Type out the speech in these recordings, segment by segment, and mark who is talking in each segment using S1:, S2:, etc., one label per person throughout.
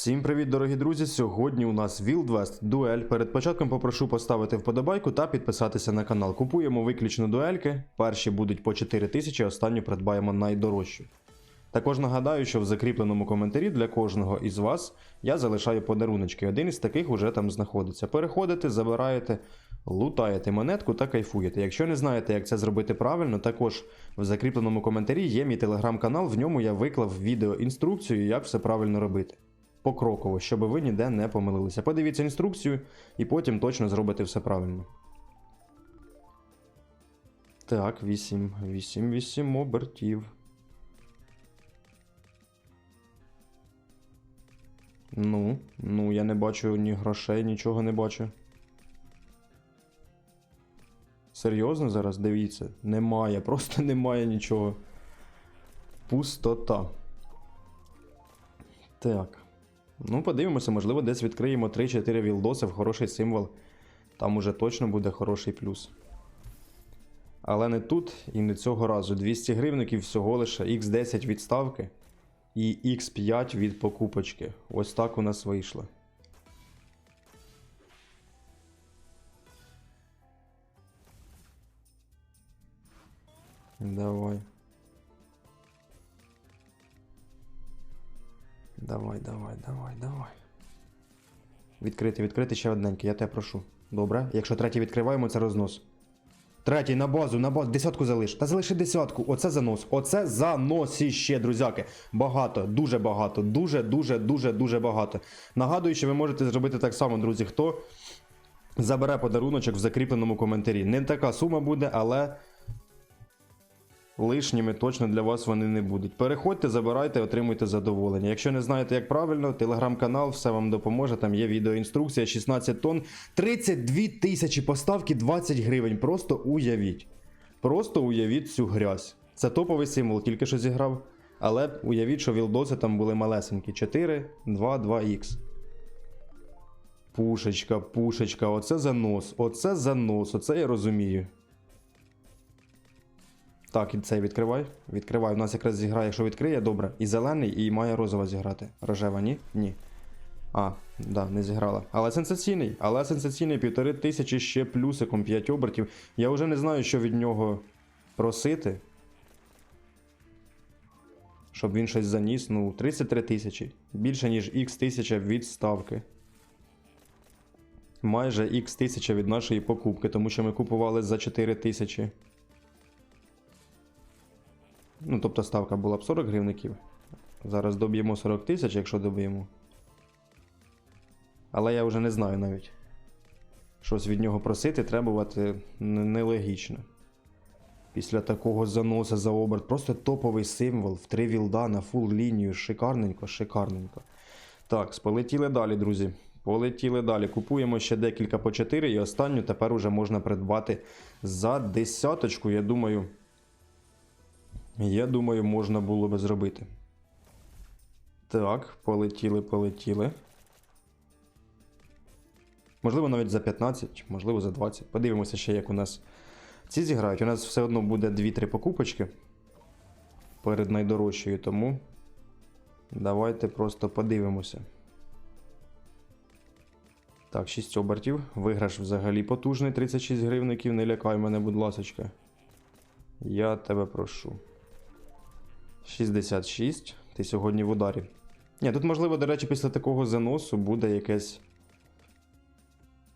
S1: Всім привіт, дорогі друзі! Сьогодні у нас Wild дуель. Перед початком попрошу поставити вподобайку та підписатися на канал. Купуємо виключно дуельки. Перші будуть по 4 тисячі, останню придбаємо найдорожчу. Також нагадаю, що в закріпленому коментарі для кожного із вас я залишаю подаруночки. Один із таких уже там знаходиться. Переходите, забираєте, лутаєте монетку та кайфуєте. Якщо не знаєте, як це зробити правильно, також в закріпленому коментарі є мій телеграм-канал. В ньому я виклав відео інструкцію, як все правильно робити. Покроково, щоб ви ніде не помилилися. Подивіться інструкцію і потім точно зробите все правильно. Так, 8, 8, 8 обертів. Ну, ну, я не бачу ні грошей, нічого не бачу. Серйозно зараз дивіться? Немає, просто немає нічого. Пустота. Так. Ну, подивимося, можливо, десь відкриємо 3-4 вілдоси в хороший символ. Там уже точно буде хороший плюс. Але не тут і не цього разу. 200 гривників всього лише X10 відставки і X5 від покупочки. Ось так у нас вийшло. Давай. Давай, давай, давай, давай. Відкрити, відкрити ще одненький, я тебе прошу. Добре? Якщо третій відкриваємо, це рознос. Третій на базу, на базу, десятку залиш. Та залиши десятку. Оце занос. Оце заносіще, друзяки. Багато, дуже багато, дуже, дуже, дуже, дуже багато. Нагадую, що ви можете зробити так само, друзі. Хто забере подаруночок в закріпленому коментарі. Не така сума буде, але лишніми точно для вас вони не будуть. Переходьте, забирайте, отримуйте задоволення. Якщо не знаєте, як правильно, телеграм-канал все вам допоможе. Там є відеоінструкція, 16 тонн, 32 тисячі поставки, 20 гривень. Просто уявіть. Просто уявіть цю грязь. Це топовий символ, тільки що зіграв. Але уявіть, що вілдоси там були малесенькі. 4, 2, 2х. Пушечка, пушечка, оце занос, оце занос, оце я розумію. Так, і цей відкривай. Відкривай. У нас якраз зіграє, якщо відкриє, добре. І зелений, і має розова зіграти. Рожева, ні? Ні. А, да, не зіграла. Але сенсаційний. Але сенсаційний півтори тисячі ще плюсиком 5 обертів. Я вже не знаю, що від нього просити. Щоб він щось заніс. Ну, 33 тисячі. Більше, ніж X тисяча від ставки. Майже X тисяча від нашої покупки, тому що ми купували за 4 тисячі. Ну, тобто ставка була б 40 гривників. Зараз доб'ємо 40 тисяч, якщо доб'ємо. Але я вже не знаю навіть. Щось від нього просити, требувати нелогічно. Після такого заноса за оберт. Просто топовий символ в три вілда на фул лінію. Шикарненько, шикарненько. Так, полетіли далі, друзі. Полетіли далі. Купуємо ще декілька по 4 і останню тепер уже можна придбати за десяточку, я думаю. Я думаю, можна було би зробити. Так, полетіли, полетіли. Можливо, навіть за 15, можливо, за 20. Подивимося ще, як у нас ці зіграють. У нас все одно буде 2-3 покупочки перед найдорожчою, тому давайте просто подивимося. Так, 6 обертів. Виграш взагалі потужний 36 гривників. Не лякай мене, будь ласочка. Я тебе прошу. 66. Ти сьогодні в ударі. Ні, тут, можливо, до речі, після такого заносу буде якесь.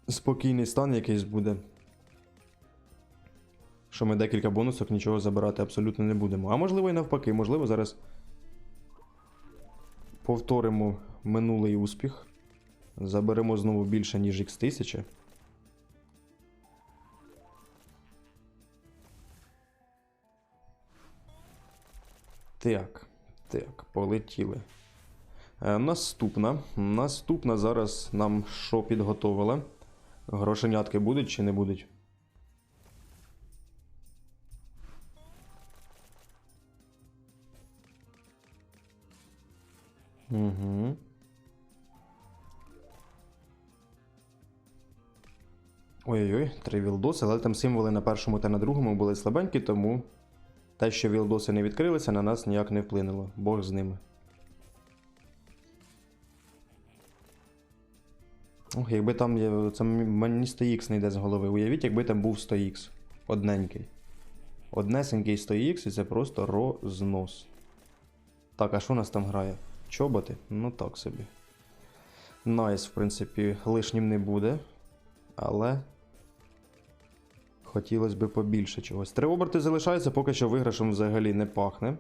S1: Спокійний стан якийсь буде. Що ми декілька бонусок нічого забирати абсолютно не будемо. А можливо і навпаки, можливо, зараз повторимо минулий успіх. Заберемо знову більше, ніж X1000. Так, так, полетіли. Е, наступна. Наступна зараз нам що підготовила? Грошенятки будуть чи не будуть? Угу. Ой-ой-ой, три вілдоси, але там символи на першому та на другому були слабенькі, тому те, що вілдоси не відкрилися, на нас ніяк не вплинуло. Бог з ними. Ох, якби там. Це мені 100х не йде з голови. Уявіть, якби там був 100х. Одненький. Однесенький 100х і це просто рознос. Так, а що у нас там грає? Чоботи? Ну так собі. Найс, в принципі, лишнім не буде. Але. Хотілося б побільше чогось. Три оберти залишаються, поки що виграшем взагалі не пахне.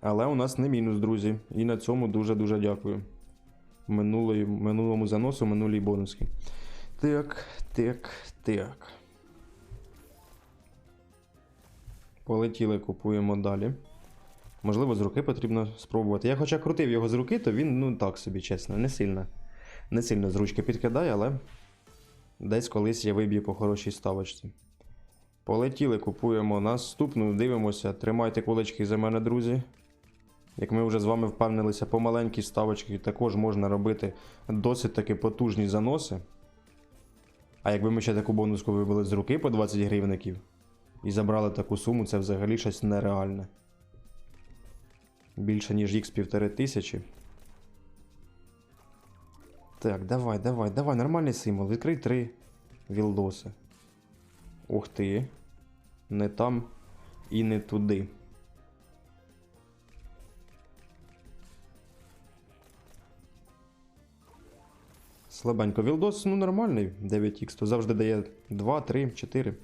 S1: Але у нас не мінус, друзі. І на цьому дуже-дуже дякую. Минулої, минулому заносу, минулій бонуски. Так, так, так. Полетіли, купуємо далі. Можливо, з руки потрібно спробувати. Я хоча крутив його з руки, то він, ну так собі, чесно, не сильно. Не сильно з ручки підкидає, але десь колись я виб'ю по хорошій ставочці. Полетіли, купуємо наступну, дивимося. Тримайте кулачки за мене, друзі. Як ми вже з вами впевнилися, по маленькій ставочці також можна робити досить таки потужні заноси. А якби ми ще таку бонуску вибили з руки по 20 гривників і забрали таку суму, це взагалі щось нереальне. Більше ніж х півтори тисячі. Так, давай, давай, давай, нормальний символ. Відкрий три вілдоси. Ух ти. Не там і не туди. Слабенько. Вілдос, ну нормальний 9х, то завжди дає 2, 3, 4.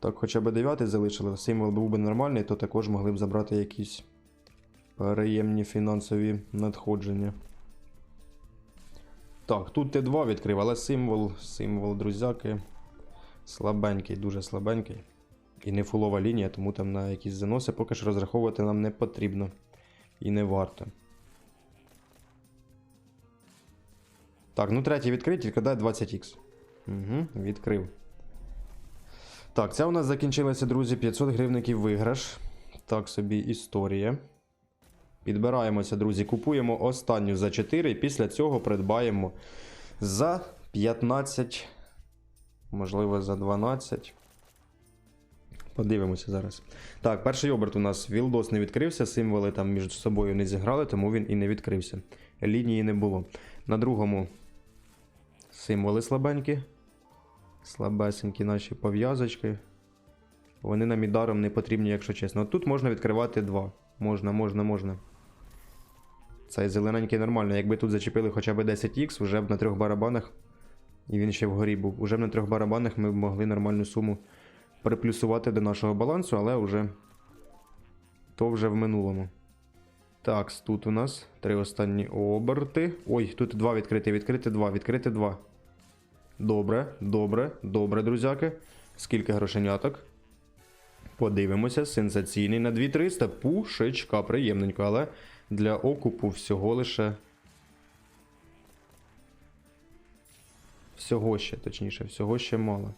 S1: Так, хоча б 9 залишили. Символ був би нормальний, то також могли б забрати якісь приємні фінансові надходження. Так, тут Т2 відкрив, але символ, символ, друзяки. Слабенький, дуже слабенький. І не фулова лінія, тому там на якісь заноси поки що розраховувати нам не потрібно. І не варто. Так, ну третій відкритий, відкидає 20х. Угу, відкрив. Так, це у нас закінчилося, друзі, 500 гривників виграш. Так собі історія. Підбираємося, друзі, купуємо останню за 4 і після цього придбаємо за 15, можливо, за 12. Подивимося зараз. Так, перший оберт у нас Вілдос не відкрився, символи там між собою не зіграли, тому він і не відкрився. Лінії не було. На другому символи слабенькі. Слабесенькі наші пов'язочки. Вони нам і даром не потрібні, якщо чесно. От тут можна відкривати два. Можна, можна, можна. Цей зелененький нормально. Якби тут зачепили хоча б 10х, вже б на трьох барабанах. І він ще вгорі був. Уже б на трьох барабанах ми б могли нормальну суму приплюсувати до нашого балансу, але вже то вже в минулому. Так, тут у нас три останні оберти. Ой, тут два відкриті, відкрити два, відкрити два. Добре, добре, добре, друзяки. Скільки грошеняток? Подивимося, сенсаційний на 2300. Пушечка, приємненько, але для окупу всього лише. Всього ще, точніше, всього ще мало.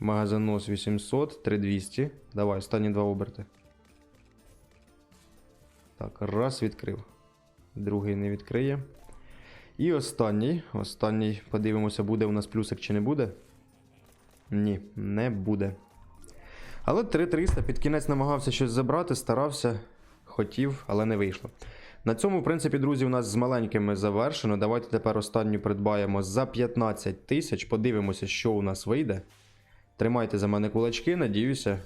S1: Магазинос 800, 3200. Давай, останні два оберти. Так, раз відкрив. Другий не відкриє. І останній. Останній, подивимося, буде у нас плюсик чи не буде. Ні, не буде. Але 3300 під кінець намагався щось забрати, старався, хотів, але не вийшло. На цьому, в принципі, друзі, у нас з маленькими завершено. Давайте тепер останню придбаємо за 15 тисяч. Подивимося, що у нас вийде. Тримайте за мене кулачки, надіюся.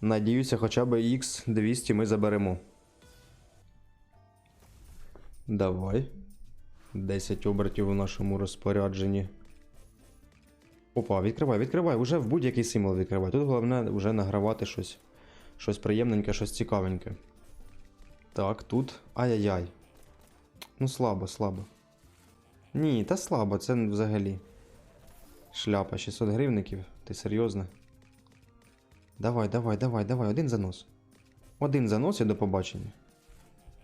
S1: Надіюся, хоча б X200 ми заберемо. Давай. 10 обертів у нашому розпорядженні. Опа, відкривай, відкривай, уже в будь-який символ відкривай. Тут головне вже награвати щось. Щось приємненьке, щось цікавеньке. Так, тут. Ай-яй-яй. Ну, слабо, слабо. Ні, та слабо, це взагалі. Шляпа, 600 гривників. Ти серйозно? Давай, давай, давай, давай, один занос. Один занос і до побачення.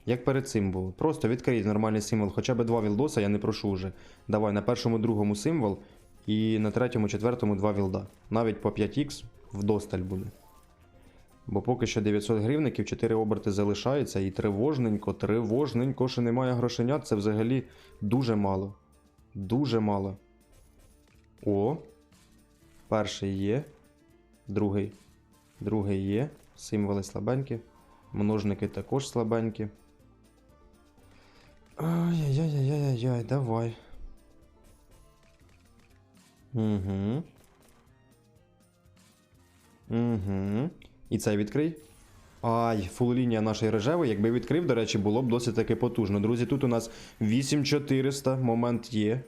S1: Як перед цим було. Просто відкрий нормальний символ, хоча б два вілдоса, я не прошу вже. Давай на першому, другому символ, і на третьому, четвертому два вілда. Навіть по 5х вдосталь буде. Бо поки що 900 гривників, 4 оберти залишаються, і тривожненько, тривожненько, що немає грошенят, це взагалі дуже мало. Дуже мало. О. Перший є. Другий. Другий є. Символи слабенькі. Множники також слабенькі. Ай-яй-яй-яй-яй, давай. Угу. Угу. І цей відкрий. Ай, фул лінія нашої рожевої, якби відкрив, до речі, було б досить таки потужно. Друзі, тут у нас 8400, момент є.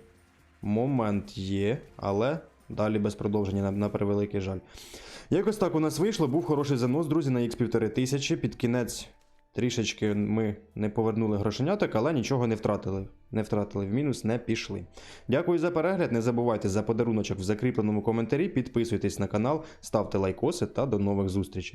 S1: Момент є, але далі без продовження на, на превеликий жаль. Якось так у нас вийшло, був хороший занос, друзі, на X1500. тисячі. Під кінець трішечки ми не повернули грошеняток, але нічого не втратили. Не втратили в мінус, не пішли. Дякую за перегляд. Не забувайте за подаруночок в закріпленому коментарі. Підписуйтесь на канал, ставте лайкоси та до нових зустрічей.